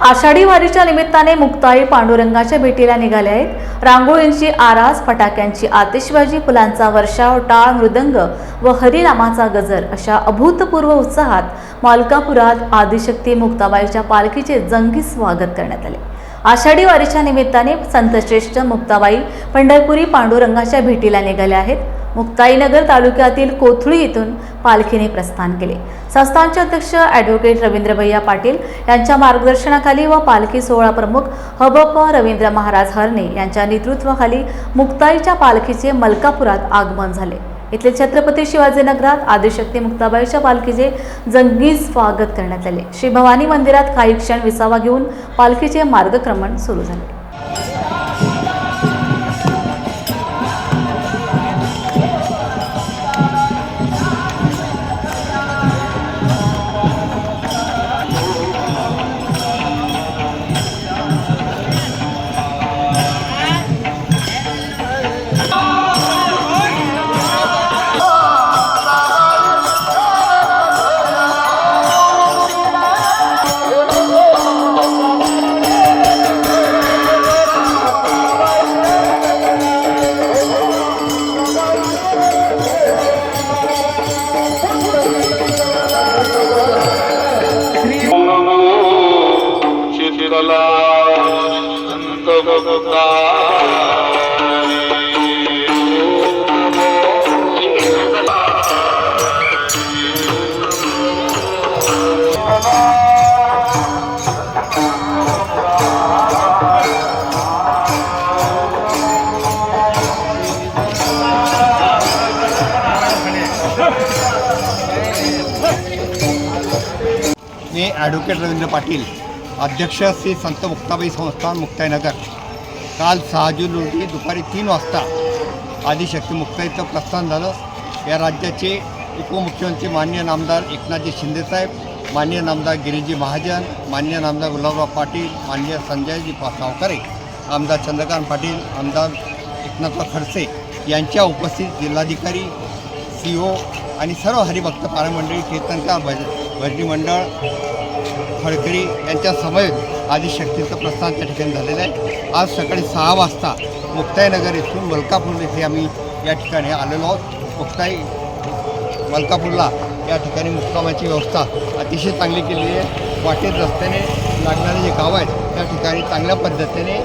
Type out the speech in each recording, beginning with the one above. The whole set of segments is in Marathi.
आषाढी वारीच्या निमित्ताने मुक्ताई पांडुरंगाच्या भेटीला निघाले आहेत. रांगोळींची आरास फटाक्यांची आतिषबाजी फुलांचा वर्षाव टाळ मृदंग व हरिनामाचा गजर अशा अभूतपूर्व उत्साहात मालकापुरात आदिशक्ती मुक्ताबाईच्या पालखीचे जंगी स्वागत करण्यात आले. आषाढी वारीच्या निमित्ताने संतश्रेष्ठ मुक्ताबाई पंढरपुरी पांडुरंगाच्या भेटीला निघाल्या आहेत. मुक्ताईनगर तालुक्यातील कोथळी येथून पालखीने प्रस्थान केले. संस्थानचे अध्यक्ष ॲडव्होकेट रवींद्र भैया पाटील यांच्या मार्गदर्शनाखाली व पालखी सोहळा प्रमुख हबप रवींद्र महाराज हरणे यांच्या नेतृत्वाखाली मुक्ताईच्या पालखीचे मलकापुरात आगमन झाले. इथले छत्रपती शिवाजीनगरात आदिशक्ती मुक्ताबाईच्या पालखीचे जंगी स्वागत करण्यात आले. श्री भवानी मंदिरात काही क्षण विसावा घेऊन पालखीचे मार्गक्रमण सुरू झाले. शीतला संत भक्ता मी ॲडव्होकेट रवींद्र पाटील. अध्यक्ष श्री संत मुक्ताबाई संस्थान मुक्ताईनगर. काल सहा जून रोजी दुपारी तीन वाजता आदिशक्ती मुक्ताईचं प्रस्थान झालं. या राज्याचे उपमुख्यमंत्री मान्य नामदार एकनाथजी शिंदेसाहेब मान्य नामदार गिरीजी महाजन मान्य नामदार गुलाबराव पाटील मान्य संजयजी सावकारे आमदार चंद्रकांत पाटील आमदार एकनाथराव खडसे यांच्या उपस्थित जिल्हाधिकारी सी ओ आणि सर्व हरिभक्त पारमंडळी कीर्तनकार भज भजनी मंडळ फडकरी यांच्या समवेत आदिशक्तींचं प्रस्थान त्या ठिकाणी झालेलं आहे. आज सकाळी सहा वाजता मुक्ताईनगर येथून मलकापूर येथे आम्ही या ठिकाणी आलेलो आहोत. मुक्ताई मलकापूरला या ठिकाणी मुक्कामाची व्यवस्था अतिशय चांगली केलेली आहे. वाटेत रस्त्याने लागणारे जे गाव आहेत त्या ठिकाणी चांगल्या पद्धतीने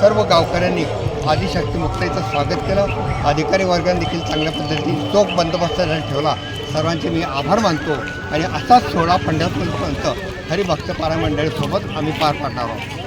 सर्व गावकऱ्यांनी आदिशक्ती मुक्ताईचं स्वागत केलं. अधिकारी वर्गाने देखील चांगल्या पद्धतीने चोख बंदोबस्त ठेवला सर्वांचे मी आभार मानतो. आणि असाच सोहळा पंढरपूरपर्यंत हरिभक्त पारा मंडळीसोबत आम्ही पार पाडणार आहोत.